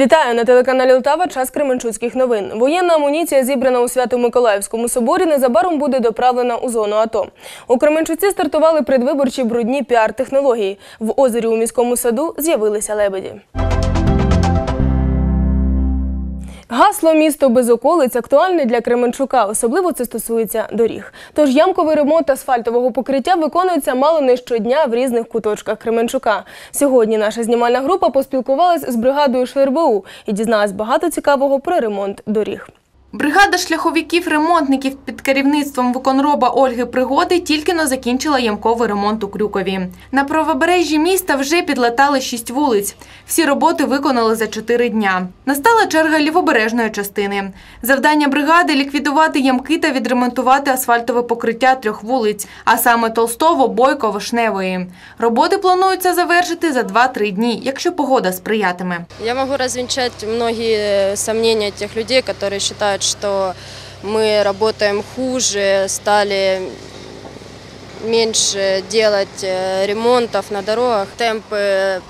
Вітаю на телеканалі Лтава. Час Кременчуцьких новин. Воєнна амуніція, зібрана у Свято-Миколаївському соборі, незабаром буде доправлена у зону АТО. У Кременчуці стартували предвиборчі брудні піар-технології. В озері у міському саду з'явилися лебеді. Гасло місто без околиць актуальне для Кременчука, особливо це стосується доріг. Тож ямковий ремонт асфальтового покриття виконується мало не щодня в різних куточках Кременчука. Сьогодні наша знімальна група поспілкувалась з бригадою ШРБУ і дізналась багато цікавого про ремонт доріг. Бригада шляховиків-ремонтників під керівництвом виконроба Ольги Пригоди тільки но закінчила ямковий ремонт у Крюкові. На правобережжі міста вже підлатали шість вулиць. Всі роботи виконали за чотири дня. Настала черга лівобережної частини. Завдання бригади ліквідувати ямки та відремонтувати асфальтове покриття трьох вулиць, а саме Толстово, Бойко, Вишневої. Роботи плануються завершити за 2-3 дні, якщо погода сприятиме. Я могу развенчать многие сомнения тех людей, которые считают, что мы работаем хуже, стали меньше делать э, ремонтов на дорогах. Темпы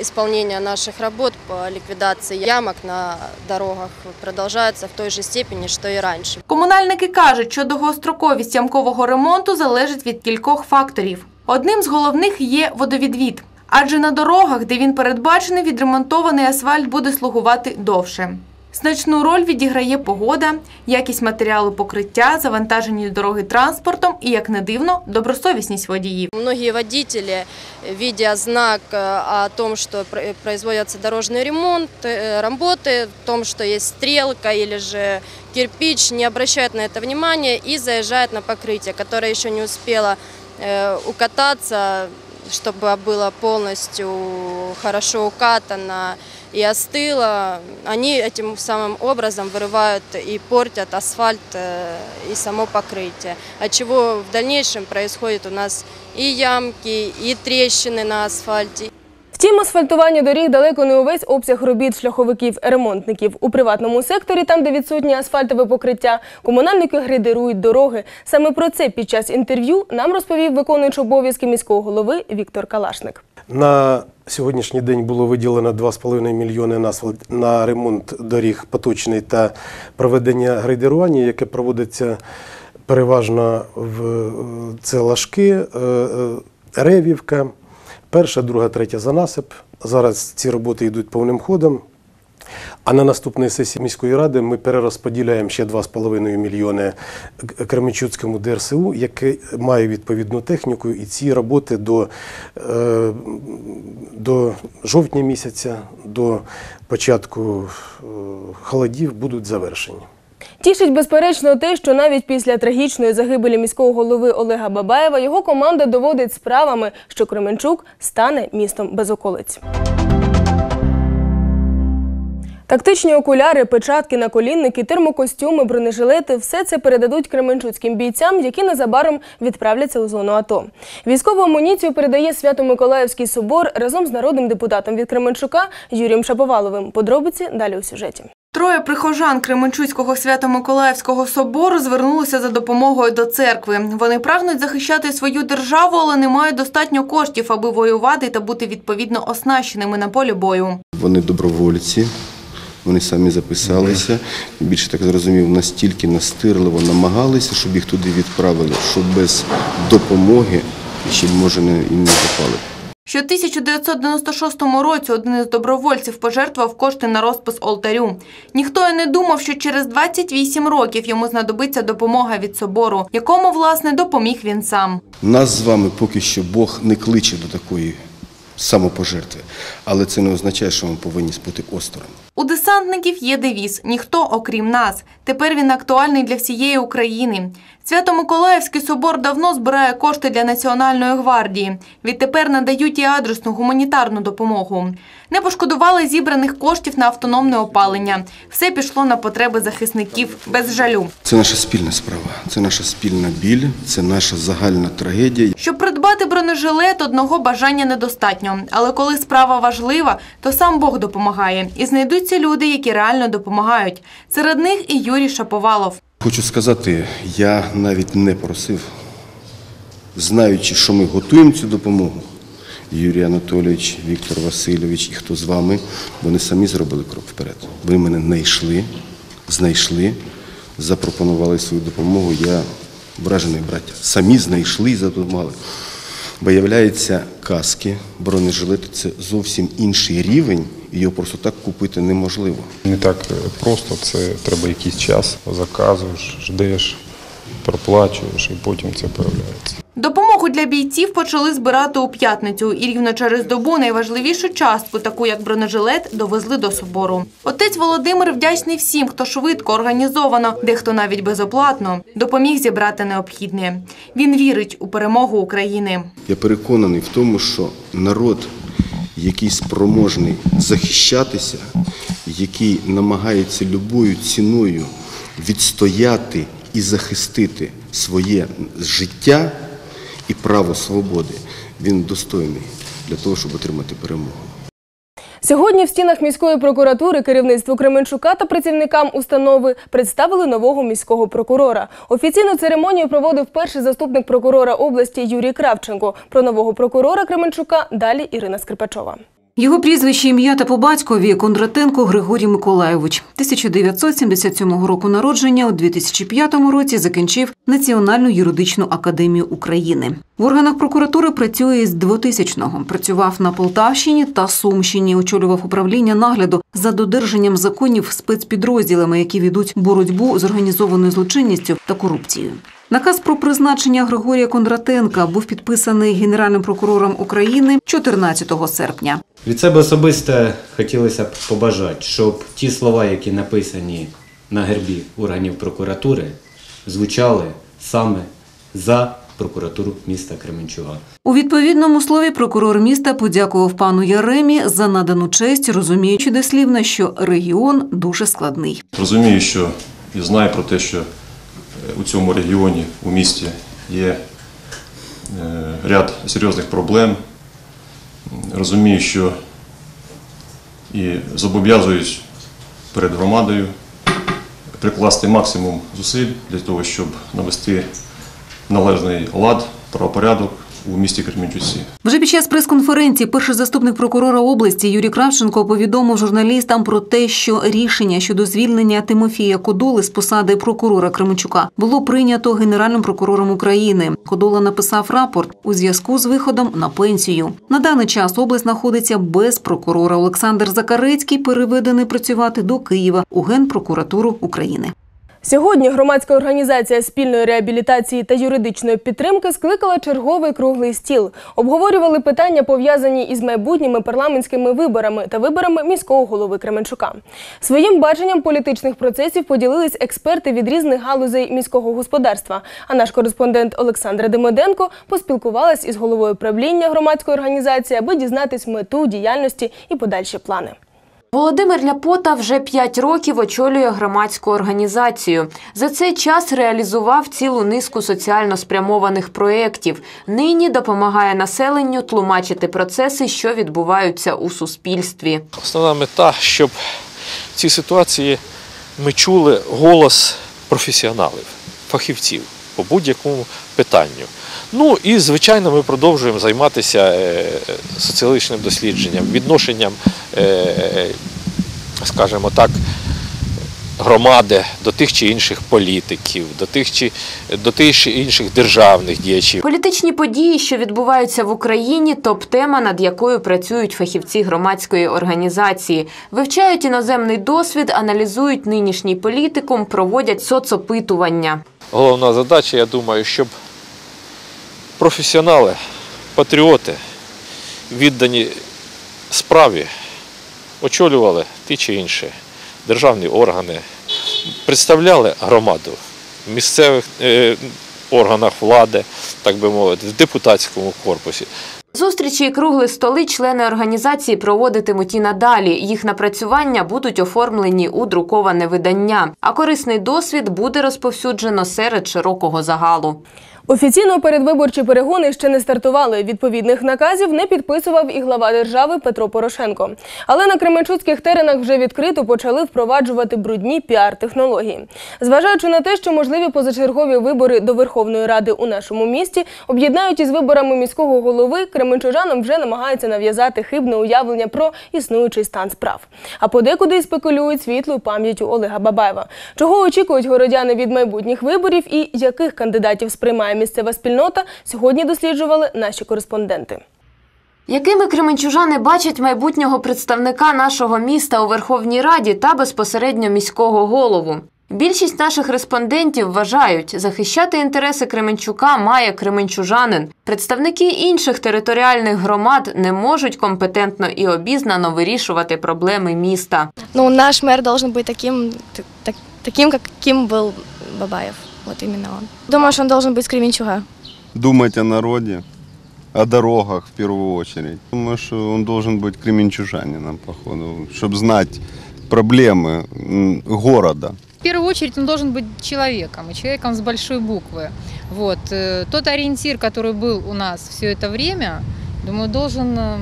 исполнения наших работ по ликвидации ямок на дорогах продолжаются в той же степени, что и раньше. Комунальники кажуть, що довгостроковість ямкового ремонту залежить від кількох факторів. Одним з головних є водовідвід. Адже на дорогах, де він передбачений, відремонтований асфальт буде слугувати довше. Значну роль відіграє погода, якість матеріалу покриття, завантажені дороги транспортом і, як не дивно, добросовісність водіїв. Многие водители, видя знак э, о том, что пр- производятся дорожный ремонт, э, работы, в том, что есть стрелка или же кирпич, не обращают на это внимания и заезжают на покрытие, которое еще не успело э, укататься, чтобы было полностью хорошо укатано и остыло. Они этим самым образом вырывают и портят асфальт э, и само покрытие, от чего в дальнейшем происходит у нас и ямки, и трещины на асфальте, Втім, асфальтування доріг далеко не увесь обсяг робіт шляховиків-ремонтників. У приватному секторі, там, де відсутнє асфальтове покриття, комунальники грейдерують дороги. Саме про це під час інтерв'ю нам розповів виконуючий обов'язки міського голови Віктор Калашник. На сьогоднішній день було виділено 2,5 мільйони на, ремонт доріг поточний та проведення грейдерування, яке проводиться переважно в це Лашки, е, е, Ревівка, перша, друга, третя занасип. Зараз ці роботи йдуть повним ходом. А на наступній сесії міської ради ми перерозподіляємо ще 2,5 мільйони Кременчуцькому ДРСУ, яке має відповідну техніку, і ці роботи до, е, до жовтня місяця, до початку е, холодів будуть завершені. Тішить безперечно те, що навіть після трагічної загибелі міського голови Олега Бабаєва його команда доводить справами, що Кременчук стане містом без околиць. Тактичні окуляри, печатки, наколінники, термокостюми, бронежилети все це передадуть кременчуцьким бійцям, які незабаром відправляться у зону АТО. Військову амуніцію передає Свято-Миколаївський собор разом з народним депутатом від Кременчука Юрієм Шаповаловим. Подробиці далі у сюжеті. Троє прихожан Кременчуцького свято-миколаївського собору звернулися за допомогою до церкви. Вони прагнуть захищати свою державу, але не мають достатньо коштів, аби воювати та бути відповідно оснащеними на полі бою. Вони добровольці, вони самі записалися. Більше так зрозумів, настільки настирливо намагалися, щоб їх туди відправили, що без допомоги ще може не, і не попали. Що в 1996 році один із добровольців пожертвував кошти на розпис олтарю. Ніхто і не думав, що через 28 років йому знадобиться допомога від собору, якому власне допоміг він сам. Нас з вами поки що Бог не кличе до такої самопожертви, але це не означає, що ми повинні бути осторонь. У десантників є девіз Ніхто окрім нас. Тепер він актуальний для всієї України. Свято-Миколаївський собор давно збирає кошти для Національної гвардії. Відтепер надають і адресну гуманітарну допомогу. Не пошкодували зібраних коштів на автономне опалення. Все пішло на потреби захисників без жалю. Це наша спільна справа, це наша спільна біль, це наша загальна трагедія. Щоб придбати бронежилет, одного бажання недостатньо. Але коли справа важлива, то сам Бог допомагає. І знайдуться люди, які реально допомагають. Серед них і Юрій Шаповалов. Хочу сказати, я навіть не просив, знаючи, що ми готуємо цю допомогу, Юрій Анатолійович, Віктор Васильович і хто з вами, вони самі зробили крок вперед. Ви мене знайшли, знайшли, запропонували свою допомогу. Я вражений браття. Самі знайшли і допомагали. Виявляється, каски, бронежилети це зовсім інший рівень, його просто так купити неможливо. Не так просто, це треба якийсь час, заказуєш, ждеш, проплачуєш і потім це появляється. Допомогу для бійців почали збирати у п'ятницю, і рівно через добу найважливішу частку, таку як бронежилет, довезли до собору. Отець Володимир вдячний всім, хто швидко, організовано, дехто навіть безоплатно, допоміг зібрати необхідне. Він вірить у перемогу України. Я переконаний в тому, що народ, який спроможний захищатися, який намагається любою ціною відстояти і захистити своє життя і право свободи, він достойний для того, щоб отримати перемогу. Сьогодні в стінах міської прокуратури керівництву Кременчука та працівникам установи представили нового міського прокурора. Офіційну церемонію проводив перший заступник прокурора області Юрій Кравченко. Про нового прокурора Кременчука далі Ірина Скрипачова. Його прізвище, ім'я та по батькові Кондратенко Григорій Миколайович. 1977 року народження, у 2005 році закінчив Національну юридичну академію України. В органах прокуратури працює з 2000-го. Працював на Полтавщині та Сумщині, очолював управління нагляду за додержанням законів спецпідрозділами, які ведуть боротьбу з організованою злочинністю та корупцією. Наказ про призначення Григорія Кондратенка був підписаний Генеральним прокурором України 14 серпня. Від себе особисто хотілося б побажати, щоб ті слова, які написані на гербі органів прокуратури, звучали саме за прокуратуру міста Кременчуга. У відповідному слові прокурор міста подякував пану Яремі за надану честь, розуміючи дослівно, що регіон дуже складний. Розумію, що і знаю про те, що у цьому регіоні, у місті є е, ряд серйозних проблем. Розумію, що і зобов'язуюсь перед громадою прикласти максимум зусиль для того, щоб навести належний лад, правопорядок у місті Кременчуці. Вже під час прес-конференції перший заступник прокурора області Юрій Кравченко повідомив журналістам про те, що рішення щодо звільнення Тимофія Кодоли з посади прокурора Кременчука було прийнято генеральним прокурором України. Кодола написав рапорт у зв'язку з виходом на пенсію. На даний час область знаходиться без прокурора. Олександр Закарецький переведений працювати до Києва у Генпрокуратуру України. Сьогодні громадська організація спільної реабілітації та юридичної підтримки скликала черговий круглий стіл. Обговорювали питання, пов'язані із майбутніми парламентськими виборами та виборами міського голови Кременчука. Своїм баченням політичних процесів поділились експерти від різних галузей міського господарства. А наш кореспондент Олександра Демиденко поспілкувалась із головою правління громадської організації, аби дізнатись мету діяльності і подальші плани. Володимир Ляпота вже 5 років очолює громадську організацію. За цей час реалізував цілу низку соціально спрямованих проєктів. Нині допомагає населенню тлумачити процеси, що відбуваються у суспільстві. Основна мета, щоб в цій ситуації ми чули голос професіоналів, фахівців по будь-якому питанню. Ну і звичайно, ми продовжуємо займатися е, соціологічним дослідженням, відношенням, е, скажімо так, громади до тих чи інших політиків, до тих чи до тих чи інших державних діячів. Політичні події, що відбуваються в Україні, топ-тема, над якою працюють фахівці громадської організації. Вивчають іноземний досвід, аналізують нинішній політикум, проводять соцопитування. Головна задача, я думаю, щоб професіонали, патріоти, віддані справі, очолювали ті чи інші державні органи, представляли громаду в місцевих е, органах влади, так би мовити, в депутатському корпусі. Зустрічі і кругли столи члени організації проводитимуть і надалі. Їх напрацювання будуть оформлені у друковане видання, а корисний досвід буде розповсюджено серед широкого загалу. Офіційно передвиборчі перегони ще не стартували. Відповідних наказів не підписував і глава держави Петро Порошенко. Але на Кременчуцьких теренах вже відкрито почали впроваджувати брудні піар-технології. Зважаючи на те, що можливі позачергові вибори до Верховної Ради у нашому місті об'єднають із виборами міського голови, кременчужанам вже намагаються нав'язати хибне уявлення про існуючий стан справ. А подекуди й спекулюють світлою пам'яттю Олега Бабаєва. Чого очікують городяни від майбутніх виборів і яких кандидатів сприймає місцева спільнота, сьогодні досліджували наші кореспонденти. Якими кременчужани бачать майбутнього представника нашого міста у Верховній Раді та безпосередньо міського голову? Більшість наших респондентів вважають, захищати інтереси Кременчука має кременчужанин. Представники інших територіальних громад не можуть компетентно і обізнано вирішувати проблеми міста. Ну, наш мэр должен быть таким, т- так- таким, каким был Бабаев. Вот именно он. Думаю, что он должен быть с Кременчуга. думать о народе, о дорогах в первую очередь. Думаю, что он должен быть кременчужанином, походу, чтобы знать проблемы города. В первую очередь он должен быть человеком, и человеком с большой буквы. Вот. э, Тот ориентир, который был у нас все это время, думаю, должен э,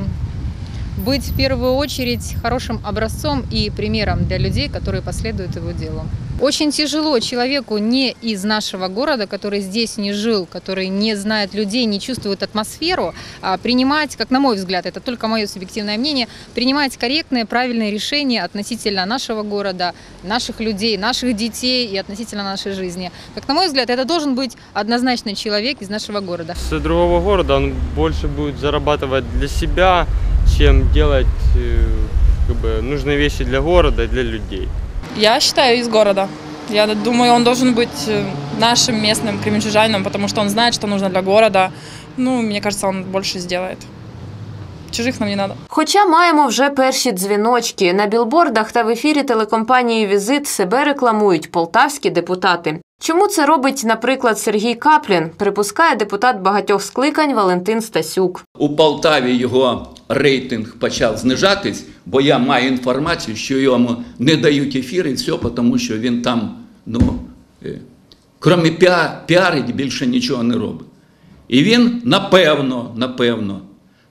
быть в первую очередь хорошим образцом и примером для людей, которые последуют его делу. Очень тяжело человеку не из нашего города, который здесь не жил, который не знает людей, не чувствует атмосферу, а принимать, как на мой взгляд, это только мое субъективное мнение, принимать корректные, правильные решения относительно нашего города, наших людей, наших детей и относительно нашей жизни. Как на мой взгляд, это должен быть однозначно человек из нашего города. С другого города он больше будет зарабатывать для себя, чем делать э, как бы, нужные вещи для города и для людей. Я считаю, из города. Я думаю, он должен быть э, нашим местным кременчужанином, потому что он знает, что нужно для города. Ну, мне кажется, он больше сделает. Чужих нам не надо. Хоча маємо вже перші дзвіночки. На білбордах та в ефірі телекомпанії Візит себе рекламують полтавські депутати. Чому це робить, наприклад, Сергій Каплін, припускає депутат багатьох скликань Валентин Стасюк. У Полтаві його рейтинг почав знижатись, бо я маю інформацію, що йому не дають ефір і все, тому що він там, ну, е, крім піа- піарить, більше нічого не робить. І він, напевно, напевно,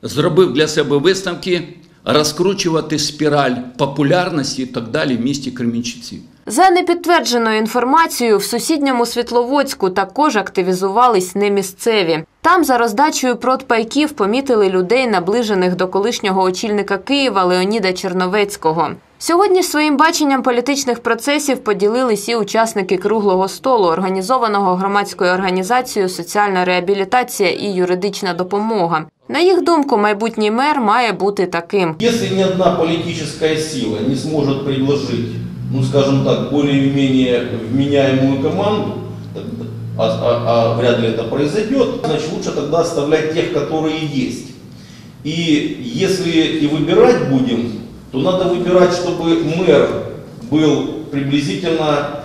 зробив для себе висновки розкручувати спіраль популярності і так далі в місті Кремінчуці. За непідтвердженою інформацією, в сусідньому Світловодську також активізувались немісцеві. Там за роздачею протпайків помітили людей, наближених до колишнього очільника Києва Леоніда Черновецького. Сьогодні своїм баченням політичних процесів поділились і учасники круглого столу, організованого громадською організацією Соціальна реабілітація і юридична допомога. На їх думку, майбутній мер має бути таким. Если ни одна политическая сила не сможет предложить, ну скажем так, более-менее вменяемую команду, а, а- а вряд ли это произойдет, значит лучше тогда оставлять тех, которые есть. И если и выбирать будем, то надо выбирать, чтобы мэр был приблизительно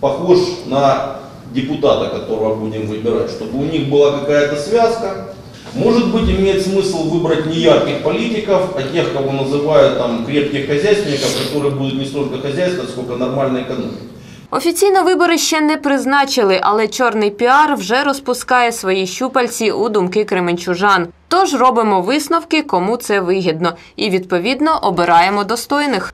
похож на депутата, которого будем выбирать, чтобы у них была какая-то связка. Может быть, имеет смысл выбрать не ярких политиков, а тех, кого называют там крепких хозяйственников, которые будут не столько хозяйствовать, сколько нормально экономить. Офіційно вибори ще не призначили, але чорний піар вже розпускає свої щупальці у думки кременчужан. Тож робимо висновки, кому це вигідно, і відповідно обираємо достойних.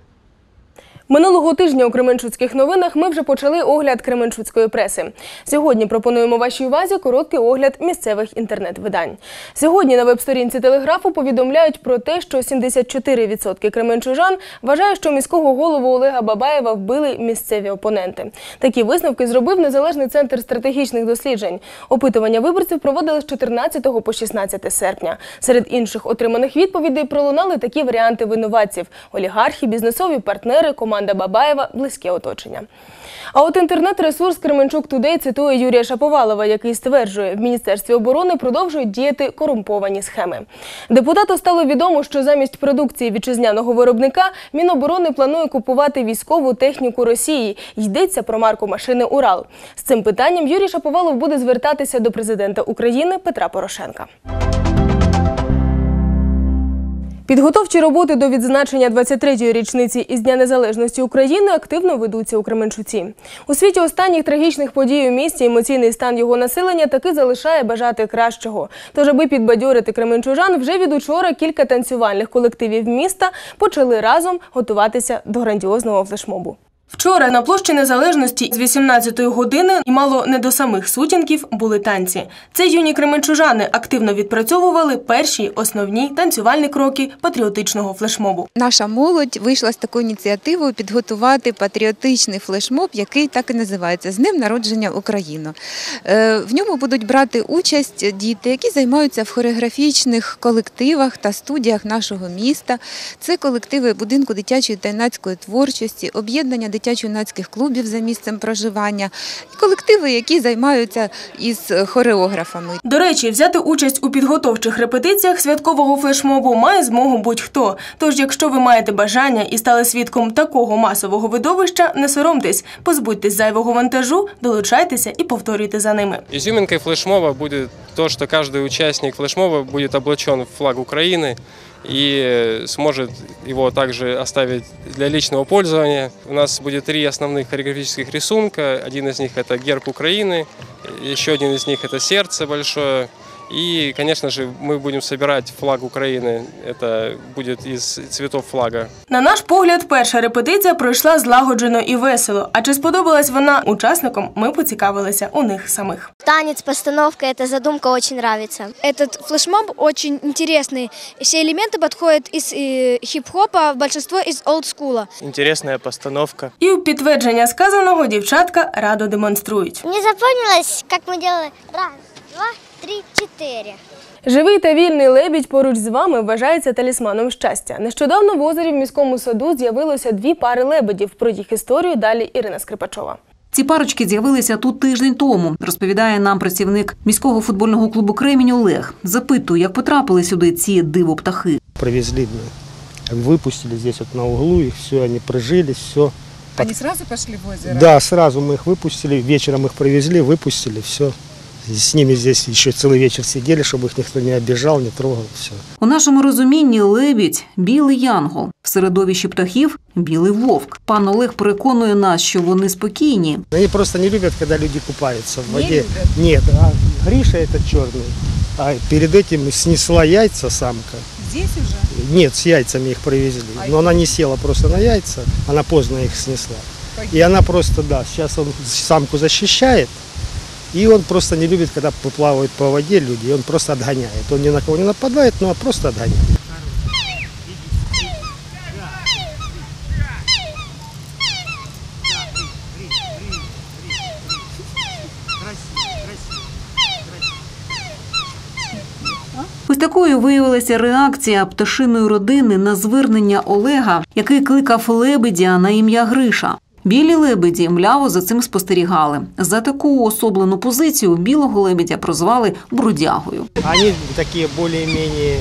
Минулого тижня у Кременчуцьких новинах ми вже почали огляд Кременчуцької преси. Сьогодні пропонуємо вашій увазі короткий огляд місцевих інтернет-видань. Сьогодні на веб-сторінці телеграфу повідомляють про те, що 74% кременчужан вважають, що міського голову Олега Бабаєва вбили місцеві опоненти. Такі висновки зробив незалежний центр стратегічних досліджень. Опитування виборців проводили з 14 по 16 серпня. Серед інших отриманих відповідей пролунали такі варіанти винуватців: олігархи, бізнесові партнери, команда Бабаєва, близьке оточення. А от інтернет-ресурс Кременчук Тудей цитує Юрія Шаповалова, який стверджує, в Міністерстві оборони продовжують діяти корумповані схеми. Депутату стало відомо, що замість продукції вітчизняного виробника Міноборони планує купувати військову техніку Росії. Йдеться про марку машини Урал. З цим питанням Юрій Шаповалов буде звертатися до президента України Петра Порошенка. Підготовчі роботи до відзначення 23-ї річниці із Дня Незалежності України активно ведуться у Кременчуці. У світі останніх трагічних подій у місті емоційний стан його населення таки залишає бажати кращого. Тож, аби підбадьорити кременчужан, вже від учора кілька танцювальних колективів міста почали разом готуватися до грандіозного флешмобу. Вчора на площі Незалежності з 18-ї години і мало не до самих сутінків були танці. Це юні кременчужани активно відпрацьовували перші основні танцювальні кроки патріотичного флешмобу. Наша молодь вийшла з такою ініціативою підготувати патріотичний флешмоб, який так і називається з Днем народження України. Е, В ньому будуть брати участь діти, які займаються в хореографічних колективах та студіях нашого міста. Це колективи будинку дитячої та юнацької творчості, об'єднання дитячо-юнацьких клубів за місцем проживання, і колективи, які займаються із хореографами. До речі, взяти участь у підготовчих репетиціях святкового флешмобу має змогу будь-хто. Тож, якщо ви маєте бажання і стали свідком такого масового видовища, не соромтесь, позбудьтесь зайвого вантажу, долучайтеся і повторюйте за ними. Изюминкой флешмоба будет то, что каждый участник флешмоба будет облачен в флаг Украины и сможет его также оставить для личного пользования. У нас будет три основных хореографических рисунка. Один из них это герб Украины, еще один из них это сердце большое. И, конечно же, мы будем собирать флаг Украины. Это будет из цветов флага. На наш погляд, перша репетиція пройшла злагоджено і весело. А чи сподобалась вона учасникам, ми поцікавилися у них самих. Танец, постановка, эта задумка очень нравится. Этот флешмоб очень интересный. Все элементы подходят из э, хип-хопа, большинство из олдскула. Интересная постановка. І у підтвердження сказаного дівчатка радо демонструють. Мне запомнилось, как мы делали раз, два, три, четыре. Живий та вільний лебідь поруч з вами вважається талісманом щастя. Нещодавно в озері в міському саду з'явилося дві пари лебедів. Про їх історію далі Ірина Скрипачова. Ці парочки з'явилися тут тиждень тому, розповідає нам працівник міського футбольного клубу Кремінь Олег. Запитую, як потрапили сюди ці диво птахи. Привезли, ну, выпустили здесь вот на углу их, все, они прижились, все. Они сразу пошли в озеро? Да, сразу мы их выпустили, вечером их привезли, выпустили, все. С ними здесь еще целый вечер сидели, чтобы их никто не обижал, не трогал, все. У нашому розумінні лебідь білий янгол, в середовищі птахів білий вовк. Пан Олег переконує нас, що вони спокійні. Они просто не любят, когда люди купаются в Не воде. любят? Нет, а Гриша этот черный, а перед этим снесла яйца самка. Здесь уже? Нет, с яйцами их привезли. А Но она не села просто на яйца, она поздно их снесла. Погиб. И она просто, да, сейчас он самку защищает, и он просто не любит, когда плавают по воде люди, и он просто отгоняет. Он ни на кого не нападает, но просто отгоняет. Ось такою виявилася реакція пташиної родини на звернення Олега, який кликав лебедя на ім'я Гриша. Білі лебеді мляво за цим спостерігали. За таку уособлену позицію білого лебедя прозвали брудягою. Они такие более-менее...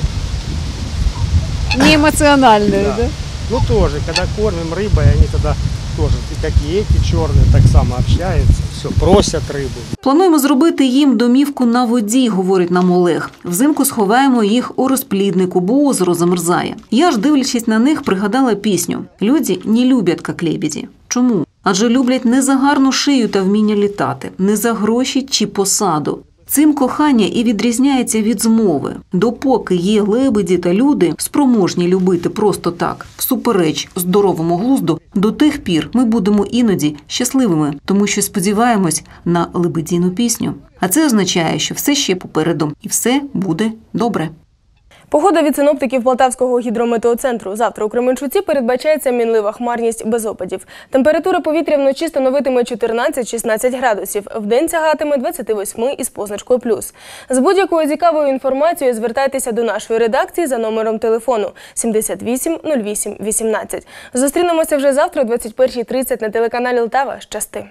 Не эмоциональные, да? Ну тоже, когда кормим рыбой, они тогда тоже, и как и эти черные, так само общаются, все, просят рыбу. Плануємо зробити їм домівку на воді, говорить нам Олег. Взимку сховаємо їх у розпліднику, бо озеро замерзає. Я ж, дивлячись на них, пригадала пісню: люди не люблять, як лебеді. Чому? Адже люблять не за гарну шию та вміння літати, не за гроші чи посаду. Цим кохання і відрізняється від змови. Допоки є лебеді та люди, спроможні любити просто так, всупереч здоровому глузду, до тих пір ми будемо іноді щасливими, тому що сподіваємось на лебедіну пісню. А це означає, що все ще попереду, і все буде добре. Погода від синоптиків Полтавського гідрометеоцентру. Завтра у Кременчуці передбачається мінлива хмарність без опадів. Температура повітря вночі становитиме 14-16 градусів. Вдень сягатиме 28 із позначкою плюс. З будь-якою цікавою інформацією звертайтеся до нашої редакції за номером телефону 78 08 18. Зустрінемося вже завтра о 21.30 на телеканалі Лтава. Щасти!